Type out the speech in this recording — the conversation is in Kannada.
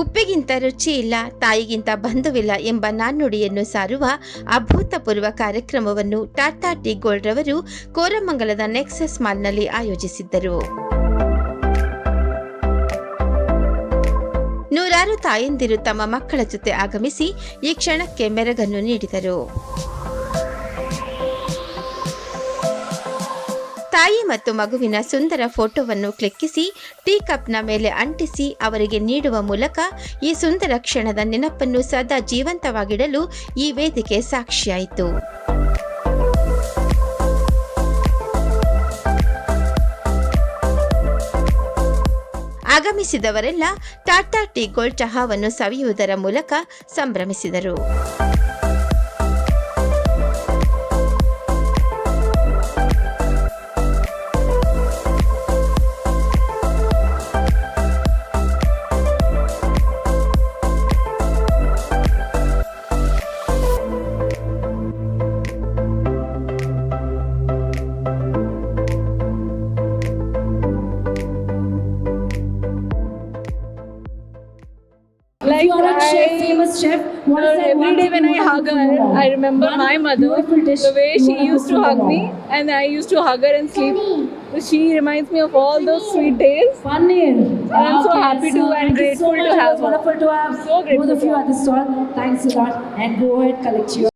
ಉಪ್ಪಿಗಿಂತ ರುಚಿ ಇಲ್ಲ, ತಾಯಿಗಿಂತ ಬಂಧುವಿಲ್ಲ ಎಂಬ ನಾಣ್ಣುಡಿಯನ್ನು ಸಾರುವ ಅಭೂತಪೂರ್ವ ಕಾರ್ಯಕ್ರಮವನ್ನು ಟಾಟಾ ಟಿ ಗೋಲ್ಡ್ ರವರು ಕೋರಮಂಗಲದ ನೆಕ್ಸಸ್ ಮಾಲ್ನಲ್ಲಿ ಆಯೋಜಿಸಿದ್ದರು. ನೂರಾರು ತಾಯಂದಿರು ತಮ್ಮ ಮಕ್ಕಳ ಜೊತೆ ಆಗಮಿಸಿ ಈ ಕ್ಷಣಕ್ಕೆ ಮೆರಗನ್ನು ನೀಡಿದರು. ತಾಯಿ ಮತ್ತು ಮಗುವಿನ ಸುಂದರ ಫೋಟೋವನ್ನು ಕ್ಲಿಕ್ಕಿಸಿ ಟೀ ಕಪ್ನ ಮೇಲೆ ಅಂಟಿಸಿ ಅವರಿಗೆ ನೀಡುವ ಮೂಲಕ ಈ ಸುಂದರ ಕ್ಷಣದ ನೆನಪನ್ನು ಸದಾ ಜೀವಂತವಾಗಿಡಲು ಈ ವೇದಿಕೆ ಸಾಕ್ಷಿಯಾಯಿತು. ಆಗಮಿಸಿದವರೆಲ್ಲ ಟಾಟಾ ಟೀ ಗೋಲ್ಡ್ ಚಹಾವನ್ನು ಸವಿಯುವುದರ ಮೂಲಕ ಸಂಭ್ರಮಿಸಿದರು. Like you are a I- chef, famous chef, what that every day when I hug her. I remember my mother, the way she used to hug me, and I used to hug her and sleep. She reminds me of all those sweet days. Paneer. I'm so happy to and grateful so to have her. wonderful to have So grateful both of you at the stall. Thanks a lot. And go ahead, collect your.